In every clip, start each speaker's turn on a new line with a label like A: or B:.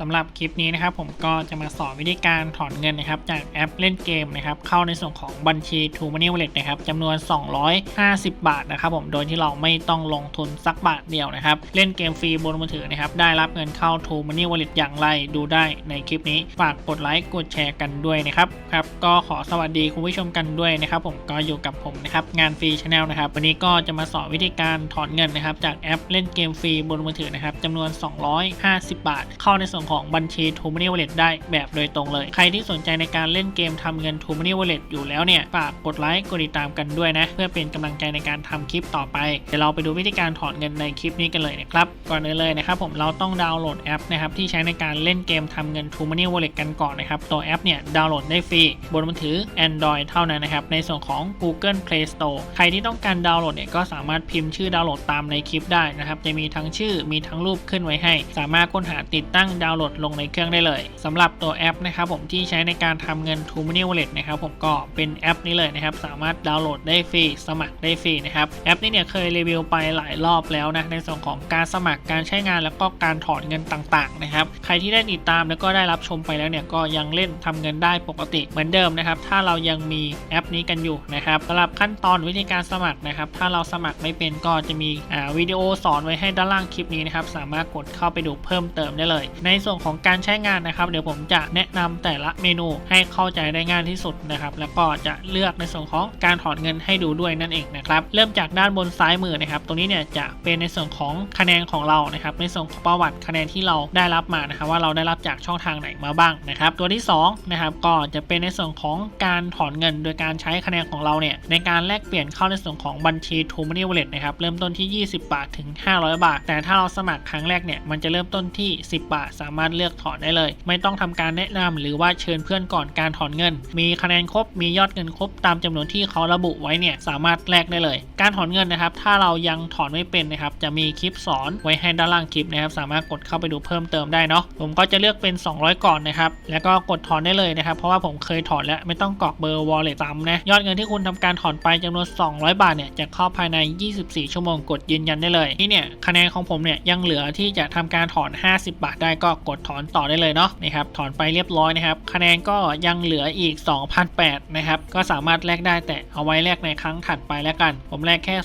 A: สำหรับคลิปนี้นะครับผมก็จะมาสอนวิธีการถอนเงินนะครับจากแอปเล่นเกมนะครับเข้าในส่วนของบัญชี True Money Wallet นะครับจำนวน 250 บาทนะครับผมโดยที่เราไม่ต้องลงทุนสักบาทเดียวนะครับเล่นเกมฟรีบนมือถือนะครับได้รับเงินเข้า True Money Wallet อย่างไรดูได้ในคลิปนี้ ฝากกดไลค์กดแชร์กันด้วยนะครับครับก็ขอสวัสดีคุณผู้ชมกันด้วยนะครับผมก็อยู่กับผมนะครับงานฟรีชาแนลนะครับวันนี้ก็จะมาสอนวิธีการถอนเงินนะครับจากแอปเล่นเกมฟรีบนมือถือนะครับจำนวน 250 บาท เข้าในส่วนของบัญชี t ูม Money Wallet ได้แบบโดยตรงเลย ใครที่สนใจในการเล่นเกมทำเงิน t ูม Money Wallet อยู่แล้วเนี่ย ฝากกดไลค์กดติดตามกันด้วยนะ เพื่อเป็นกำลังใจในการทำคลิปต่อไป เดี๋ยวเราไปดูวิธีการถอนเงินในคลิปนี้กันเลยนะครับ ก่อนอื่นเลยนะครับผมเราต้องดาวน์โหลดแอปนะครับที่ใช้ในการเล่นเกมทำเงิน t ูม Money Wallet กันก่อนนะครับ ตัวแอปเนี่ยดาวน์โหลดได้ฟรีบนมือถือ Android เท่านั้นนะครับ ในส่วนของ Google Play Store ใครที่ต้องการดาวน์โหลดเนี่ยก็สามารถพิมพ์ชื่อดาวน์โหลดตามในคลิปได้นะครับ จะมีทั้งชื่อมีทั้งรูปขึ้นไว้ให้ สามารถค้นหาติดตั้งดาวาวน์โหลดลงในเครื่องได้เลยสำหรับตัวแอปนะครับผมที่ใช้ในการทำเงิน t ู Money Wallet นะครับผมก็เป็นแอปนี้เลยนะครับสามารถดาวน์โหลดได้ฟรีสมัครได้ฟรีนะครับแอปนี้เนี่ยเคยรีวิวไปหลายรอบแล้วนะในส่วนของการสมัครการใช้งานแล้วก็การถอนเงินต่างๆนะครับใครที่ได้ติดตามแล้วก็ได้รับชมไปแล้วเนี่ยก็ยังเล่นทำเงินได้ปกติเหมือนเดิมนะครับถ้าเรายังมีแอปนี้กันอยู่นะครับสำหรับขั้นตอนวิธีการสมัครนะครับถ้าเราสมัครไม่เป็นก็จะมีวิดีโอสอนไว้ให้ด้านล่างคลิปนี้นะครับสามารถกดเข้าไปดูเพิ่มเติมได้เลย ในส่วนของการใช้งานนะครับ เดี๋ยวผมจะแนะนำแต่ละเมนูให้เข้าใจได้ง่ายที่สุดนะครับ แล้วก็จะเลือกในส่วนของการถอนเงินให้ดูด้วยนั่นเองนะครับ เริ่มจากด้านบนซ้ายมือนะครับ ตรงนี้เนี่ยจะเป็นในส่วนของคะแนนของเรานะครับ ในส่วนของประวัติคะแนนที่เราได้รับมานะครับ ว่าเราได้รับจากช่องทางไหนมาบ้างนะครับ ตัวที่2นะครับก็จะเป็นในส่วนของการถอนเงิน โดยการใช้คะแนนของเราเนี่ยในการแลกเปลี่ยนเข้าในส่วนของบัญชี t r u Money Wallet นะครับเริ่มต้นที่ 20 บาทถึง 500 บาท แต่ถ้าเราสมัครครั้งแรกเนี่ยมันจะเริ่มต้นที่ 10 บาทสามารถเลือกถอนได้เลย ไม่ต้องทำการแนะนำหรือว่าเชิญเพื่อนก่อนการถอนเงิน มีคะแนนครบมียอดเงินครบตามจำนวนที่เขาระบุไว้เนี่ยสามารถแลกได้เลย การถอนเงินนะครับ ถ้าเรายังถอนไม่เป็นนะครับจะมีคลิปสอนไว้ให้ด้านล่างคลิปนะครับสามารถกดเข้าไปดูเพิ่มเติมได้เนาะผมก็จะเลือกเป็น 200 ก่อนนะครับแล้วก็กดถอนได้เลยนะครับ เพราะว่าผมเคยถอนแล้วไม่ต้องกรอกเบอร์ wallet ซ้ำนะยอดเงินที่คุณทำการถอนไปจำนวน 200 บาทเนี่ยจะเข้าภายใน 24 ชั่วโมงกดยืนยันได้เลย นี่เนี่ยคะแนนของผมเนี่ยยังเหลือที่จะทำการถอน 50 บาทได้ก็กดถอนต่อได้เลยเนาะนี่ครับถอนไปเรียบร้อยนะครับ คะแนนก็ยังเหลืออีก 2,008นะครับก็สามารถแลกได้แต่เอาไว้แลกในครั้งถัดไปแล้วกัน ผมแลกแค่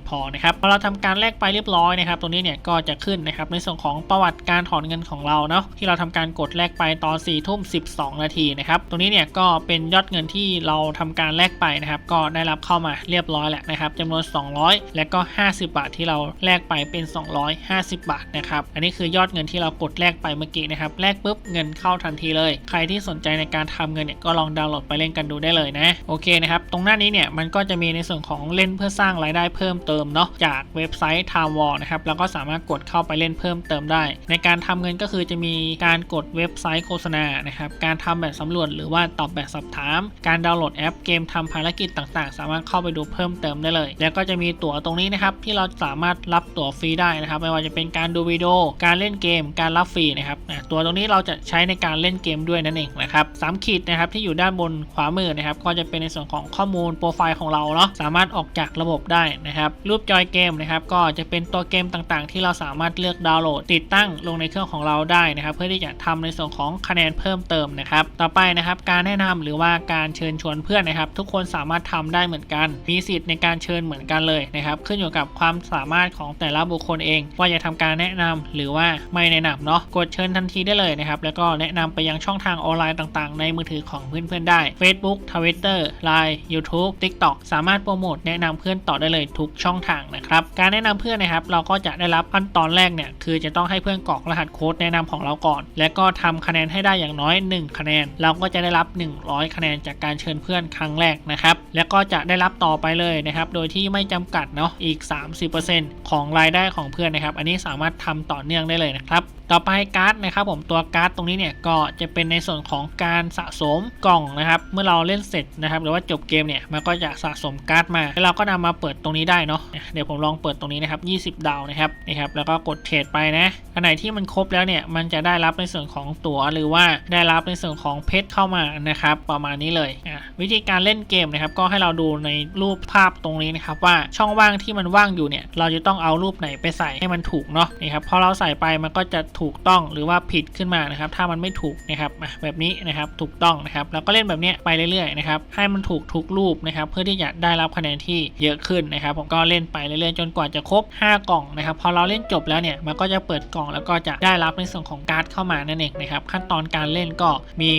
A: 250 พอนะครับพอเราทำการแลกไปเรียบร้อยนะครับตรงนี้เนี่ยก็จะขึ้นนะครับในส่วนของประวัติการถอนเงินของเราเนาะที่เราทำการกดแลกไปตอน4ทุ่ม12นาทีนะครับตรงนี้เนี่ยก็เป็นยอดเงินที่เราทำการแลกไปนะครับก็ได้รับเข้ามาเรียบร้อยแล้วนะครับจำนวน 200 และก็ 50 บาทที่เราแลกไปเป็น 250 บาทนะครับอันนี้คือยอดเงินที่เรากดแลกไปเมื่อกี้นะครับแลกปุ๊บเงินเข้าทันทีเลย ใครที่สนใจในการทำเงินเนี่ยก็ลองดาวน์โหลดไปเล่นกันดูได้เลยนะโอเคนะครับตรงหน้านี้เนี่ยมันก็จะมีในส่วนของเล่นเพื่อสร้างรายได้เพิ่มเติมเนาะจากเว็บไซต์ t i m e w a r นะครับแล้วก็สามารถกดเข้าไปเล่นเพิ่มเติมได้ ในการทำเงินก็คือจะมีการกดเว็บไซต์โฆษณานะครับการทำแบบสำรวจหรือว่าตอบแบบสอบถาม การดาวน์โหลดแอปเกมทำภารกิจต่างๆ สามารถเข้าไปดูเพิ่มเติมได้เลย แล้วก็จะมีตั๋วตรงนี้นะครับที่เราสามารถรับตั๋วฟรีได้นะครับไม่ว่าจะเป็นการดูวิดีโอการเล่นเกม การรับฟรีนะครับตัวตรงนี้เราจะใช้ในการเล่นเกมด้วยนั่นเองนะครับสามขีดนะครับที่อยู่ด้านบนขวามือนะครับ ก็จะเป็นในส่วนของข้อมูลโปรไฟล์ของเราเนาะสามารถออกจากระบบได้นะครับ รูปจอยเกมนะครับ ก็จะเป็นตัวเกมต่างๆ ที่เราสามารถเลือกดาวน์โหลด ติดตั้งลงในเครื่องของเราได้นะครับ เพื่อที่จะทำในส่วนของคะแนนเพิ่มเติมนะครับ ต่อไปนะครับการแนะนำหรือว่าการเชิญชวนเพื่อนนะครับ ทุกคนสามารถทำได้เหมือนกัน มีสิทธิ์ในการเชิญเหมือนกันเลยนะครับ ขึ้นอยู่กับความสามารถของแต่ละบุคคลเอง ว่าจะทำการแนะนำหรือว่าไม่แนะนำเนาะกดเชิญทันทีได้เลยนะครับ แล้วก็แนะนำไปยังช่องทางออนไลน์ต่างๆ ในมือถือของเพื่อนๆได้ Facebook Twitter Line YouTube TikTok สามารถโปรโมทแนะนำเพื่อนต่อได้เลยทุกช่องทางนะครับการแนะนำเพื่อนนะครับเราก็จะได้รับขั้นตอนแรกเนี่ยคือจะต้องให้เพื่อนกรอกรหัสโค้ดแนะนำของเราก่อน และก็ทำคะแนนให้ได้อย่างน้อย 1 คะแนน เราก็จะได้รับ 100 คะแนนจากการเชิญเพื่อนครั้งแรกนะครับแล้วก็จะได้รับต่อไปเลยนะครับโดยที่ไม่จำกัดเนาะอีก 30%ของรายได้ของเพื่อนนะครับ อันนี้สามารถทำต่อเนื่องได้เลยนะครับต่อ่อไปการ์ดนะครับผมตัวการ์ดตรงนี้เนี่ยก็จะเป็นในส่วนของการสะสมกล่องนะครับ เมื่อเราเล่นเสร็จนะครับ หรือว่าจบเกมเนี่ยมันก็จะสะสมการ์ดมาแล้วเราก็นำมาเปิดตรงนี้ได้เนาะเดี๋ยวผมลองเปิดตรงนี้นะครับ20 ดาวนะครับนี่ครับแล้วก็กดเทรดไปนะอันไหนที่มันครบแล้วเนี่ยมันจะได้รับในส่วนของตั๋วหรือว่าได้รับในส่วนของเพชรเข้ามานะครับประมาณนี้เลยวิธีการเล่นเกมนะครับก็ให้เราดูในรูปภาพตรงนี้นะครับว่าช่องว่างที่มันว่างอยู่เนี่ยเราจะต้องเอารูปไหนไปใส่ให้มันถูกเนาะนี่ครับพอเราใส่ไปมันก็จะถูกูกต้องหรือว่าผิดขึ้นมานะครับ ถ้ามันไม่ถูกนะครับแบบนี้นะครับถูกต้องนะครับแล้วก็เล่นแบบเนี้ยไปเรื่อยๆนะครับให้มันถูกทุกรูปนะครับเพื่อที่จะได้รับคะแนนที่เยอะขึ้นนะครับ ผมก็เล่นไปเรื่อยๆ จนกว่าจะครบ 5 กล่องนะครับพอเราเล่นจบแล้วเนี่ยมันก็จะเปิดกล่องแล้วก็จะได้รับในส่วนของการ์ดเข้ามานั่นเองนะครับขั้นตอนการเล่นก็มี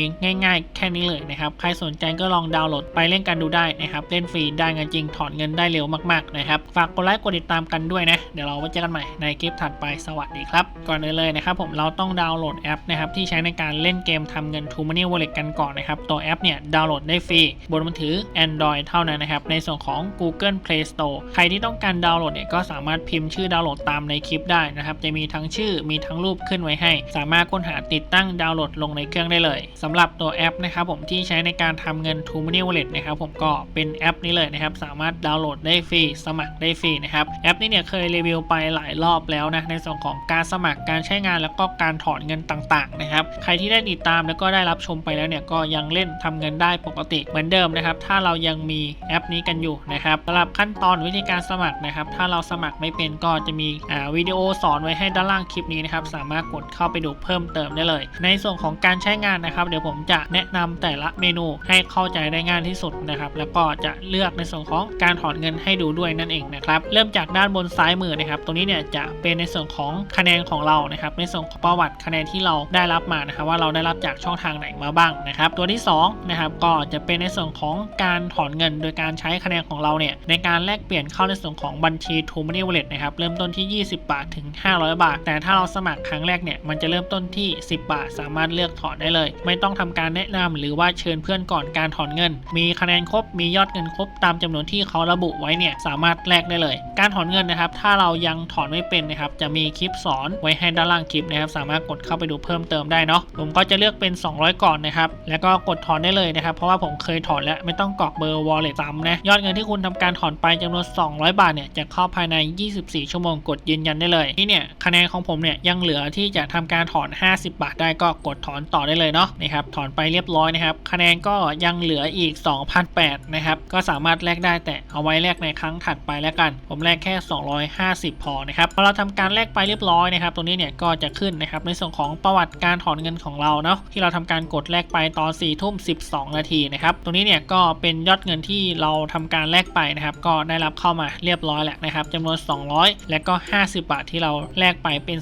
A: ง่าย ๆ แค่นี้เลยนะครับใครสนใจก็ลองดาวน์โหลดไปเล่นกันดูได้นะครับเล่นฟรีได้เงินจริงถอนเงินได้เร็วมากๆนะครับฝากกดไลค์กดติดตามกันด้วยนะเดี๋ยวเราไว้เจอกันใหม่ในคลิปถัดไปสวัสดีครับ ก่อนอื่นเลยนะครับผมเราต้องดาวน์โหลดแอปนะครับที่ใช้ในการเล่นเกมทำเงิน True Money Wallet กันก่อนนะครับตัวแอปเนี่ยดาวน์โหลดได้ฟรีบนมือถือ Android เท่านั้นนะครับในส่วนของ Google Play Store ใครที่ต้องการดาวน์โหลดเนี่ยก็สามารถพิมพ์ชื่อดาวน์โหลดตามในคลิปได้นะครับจะมีทั้งชื่อมีทั้งรูปขึ้นไว้ให้ สามารถค้นหาติดตั้งดาวน์โหลดลงในเครื่องได้เลยสำหรับตัวแอปนะครับผมที่ใช้ในการทำเงิน True Money Wallet นะครับผมก็เป็นแอปนี้เลยนะครับสามารถดาวน์โหลดได้ฟรีสมัครได้ฟรีนะครับแอปนี้เนี่ยเคยรีวิวไปหลายรอบแล้วนะในส่วนของการสมัครการใช้งานแล้วแล้วก็การถอนเงินต่างๆนะครับ ใครที่ได้ติดตามแล้วก็ได้รับชมไปแล้วเนี่ยก็ยังเล่นทำเงินได้ปกติเหมือนเดิมนะครับ ถ้าเรายังมีแอปนี้กันอยู่นะครับสำหรับขั้นตอนวิธีการสมัครนะครับ ถ้าเราสมัครไม่เป็นก็จะมีวิดีโอสอนไว้ให้ด้านล่างคลิปนี้นะครับ สามารถกดเข้าไปดูเพิ่มเติมได้เลย ในส่วนของการใช้งานนะครับ เดี๋ยวผมจะแนะนำแต่ละเมนูให้เข้าใจได้ง่ายที่สุดนะครับ แล้วก็จะเลือกในส่วนของการถอนเงินให้ดูด้วยนั่นเองนะครับ เริ่มจากด้านบนซ้ายมือนะครับ ตรงนี้เนี่ยจะเป็นในส่วนของคะแนนของเรานะครับ ในส่วนของประวัติคะแนนที่เราได้รับมานะครับว่าเราได้รับจากช่องทางไหนมาบ้างนะครับตัวที่สองนะครับก็จะเป็นในส่วนของการถอนเงิน โดยการใช้คะแนนของเราเนี่ยในการแลกเปลี่ยนเข้าในส่วนของบัญชี True Money Wallet นะครับเริ่มต้นที่ 20 บาทถึง 500 บาท แต่ถ้าเราสมัครครั้งแรกเนี่ยมันจะเริ่มต้นที่ 10 บาท สามารถเลือกถอนได้เลย ไม่ต้องทำการแนะนำหรือว่าเชิญเพื่อนก่อนการถอนเงิน มีคะแนนครบมียอดเงินครบตามจำนวนที่เขาระบุไว้เนี่ยสามารถแลกได้เลย การถอนเงินนะครับ ถ้าเรายังถอนไม่เป็นนะครับจะมีคลิปสอนไว้ให้ด้านล่างคลิปนะครับสามารถกดเข้าไปดูเพิ่มเติมได้เนาะผมก็จะเลือกเป็น 200 ก่อนนะครับแล้วก็กดถอนได้เลยนะครับเพราะว่าผมเคยถอนแล้วไม่ต้องกรอกเบอร์ wallet ซ้ำนะยอดเงินที่คุณทำการถอนไปจำนวน 200 บาทเนี่ยจะเข้าภายใน 24 ชั่วโมงกดยืนยันได้เลยนี่เนี่ยคะแนนของผมเนี่ยยังเหลือที่จะทำการถอน 50 บาทได้ก็กดถอนต่อได้เลยเนาะนะครับถอนไปเรียบร้อยนะครับคะแนนก็ยังเหลืออีก 2,008นะครับก็สามารถแลกได้แต่เอาไว้แลกในครั้งถัดไปแล้วกัน ผมแลกแค่ 250 พอนะครับพอเราทำการแลกไปเรียบร้อยนะครับตรงนี้เนี่ยก็จะขึ้นนะครับในส่วนของประวัติการถอนเงินของเราเนาะที่เราทำการกดแลกไปตอน4ทุ่ม12นาทีนะครับตรงนี้เนี่ยก็เป็นยอดเงินที่เราทำการแลกไปนะครับก็ได้รับเข้ามาเรียบร้อยแล้วนะครับจำนวน 200 และก็ 50 บาทที่เราแลกไปเป็น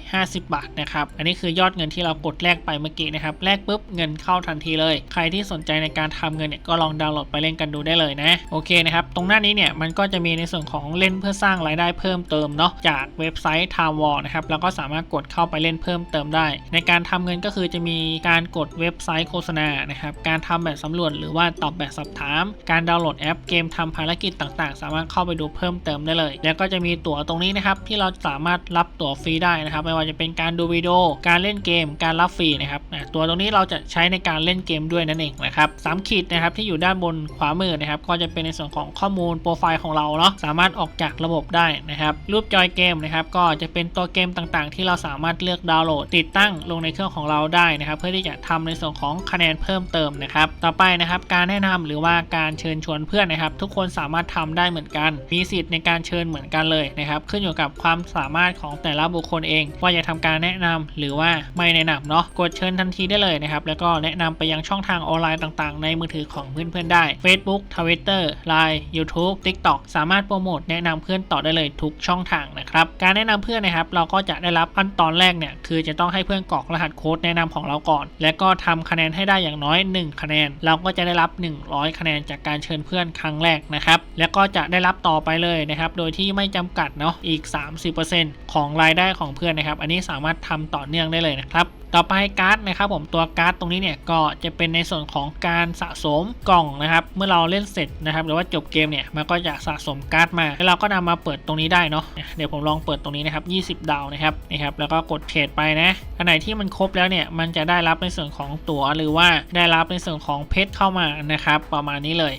A: 250 บาทนะครับอันนี้คือยอดเงินที่เรากดแลกไปเมื่อกี้นะครับแลกปุ๊บเงินเข้าทันทีเลย ใครที่สนใจในการทำเงินเนี่ยก็ลองดาวน์โหลดไปเล่นกันดูได้เลยนะโอเคนะครับตรงหน้านี้เนี่ยมันก็จะมีในส่วนของเล่นเพื่อสร้างรายได้เพิ่มเติมเนาะจากเว็บไซต์ t i m e w a l l นะครับแล้วก็สามารถกดเข้าไปเล่นเพิ่มเติมได้ ในการทำเงินก็คือจะมีการกดเว็บไซต์โฆษณานะครับการทำแบบสำรวจหรือว่าตอบแบบสอบถาม การดาวน์โหลดแอปเกมทำภารกิจต่างๆ สามารถเข้าไปดูเพิ่มเติมได้เลย แล้วก็จะมีตั๋วตรงนี้นะครับที่เราสามารถรับตั๋วฟรีได้นะครับ ไม่ว่าจะเป็นการดูวิดีโอการเล่นเกม การรับฟรีนะครับตัวตรงนี้เราจะใช้ในการเล่นเกมด้วยนั่นเองนะครับสามขีดนะครับที่อยู่ด้านบนขวามือนะครับก็จะเป็นในส่วนของข้อมูลโปรไฟล์ของเราเนาะสามารถออกจากระบบได้นะครับรูปจอยเกมนะครับก็จะเป็นตัวเกมต่างๆ ที่เราสาามารถเลือกดาวน์โหลดติดตั้งลงในเครื่องของเราได้นะครับ เพื่อที่จะทำในส่วนของคะแนนเพิ่มเติมนะครับ ต่อไปนะครับการแนะนำหรือว่าการเชิญชวนเพื่อนนะครับ ทุกคนสามารถทำได้เหมือนกัน มีสิทธิ์ในการเชิญเหมือนกันเลยนะครับ ขึ้นอยู่กับความสามารถของแต่ละบุคคลเอง ว่าจะทำการแนะนำหรือว่าไม่แนะนำเนาะกดเชิญทันทีได้เลยนะครับ แล้วก็แนะนำไปยังช่องทางออนไลน์ต่างๆ ในมือถือของเพื่อนๆได้ Facebook Twitter Line YouTube TikTok สามารถโปรโมทแนะนำเพื่อนต่อได้เลยทุกช่องทางนะครับ การแนะนำเพื่อนนะครับ เราก็จะได้รับขั้นตอนอนแรกเนี่ยคือจะต้องให้เพื่อนกรอกรหัสโค้ดแนะนำของเราก่อน แล้วก็ทำคะแนนให้ได้อย่างน้อย 1 คะแนน เราก็จะได้รับ 100 คะแนนจากการเชิญเพื่อนครั้งแรกนะครับ แล้วก็จะได้รับต่อไปเลยนะครับ โดยที่ไม่จำกัดเนาะอีก 30%ของรายได้ของเพื่อนนะครับ อันนี้สามารถทำต่อเนื่องได้เลยนะครับ ต่อไปการ์ดนะครับผมตัวการ์ดตรงนี้เนี่ยก็จะเป็นในส่วนของการสะสมกล่องนะครับ เมื่อเราเล่นเสร็จนะครับหรือว่าจบเกมเนี่ยมันก็จะสะสมการ์ดมาแล้วเราก็นำมาเปิดตรงนี้ได้เนาะเดี๋ยวผมลองเปิดตรงนี้นะครับ20 ดาวนะครับนี่ครับแล้วก็กดเทรดไปนะอันไหนที่มันครบแล้วเนี่ยมันจะได้รับในส่วนของตั๋วหรือว่าได้รับในส่วนของเพชรเข้ามานะครับประมาณนี้เลย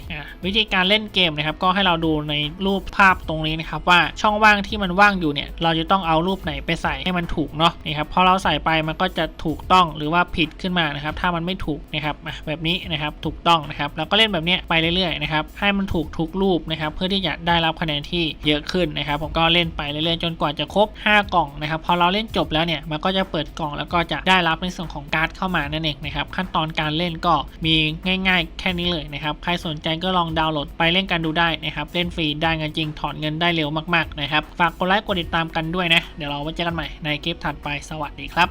A: วิธีการเล่นเกมนะครับก็ให้เราดูในรูปภาพตรงนี้นะครับว่าช่องว่างที่มันว่างอยู่เนี่ยเราจะต้องเอารูปไหนไปใส่ให้มันถูกเนาะนี่ครับพอเราใส่ไปมันก็จะถูกถูกต้องหรือว่าผิดขึ้นมานะครับ ถ้ามันไม่ถูกนะครับแบบนี้นะครับถูกต้องนะครับแล้วก็เล่นแบบเนี้ยไปเรื่อยๆนะครับให้มันถูกทุกรูปนะครับ เพื่อที่จะได้รับคะแนนที่เยอะขึ้นนะครับ ผมก็เล่นไปเรื่อยๆ จนกว่าจะครบ 5 กล่องนะครับ พอเราเล่นจบแล้วเนี่ยมันก็จะเปิดกล่องแล้วก็จะได้รับในส่วนของการ์ดเข้ามานั่นเองนะครับขั้นตอนการเล่นก็มีง่าย ๆ แค่นี้เลยนะครับใครสนใจก็ลองดาวน์โหลดไปเล่นกันดูได้นะครับเล่นฟรีได้เงินจริงถอนเงินได้เร็วมากๆนะครับฝากกดไลค์กดติดตามกันด้วยนะเดี๋ยวเราไว้เจอกันใหม่ในคลิปถัดไปสวัสดีครับ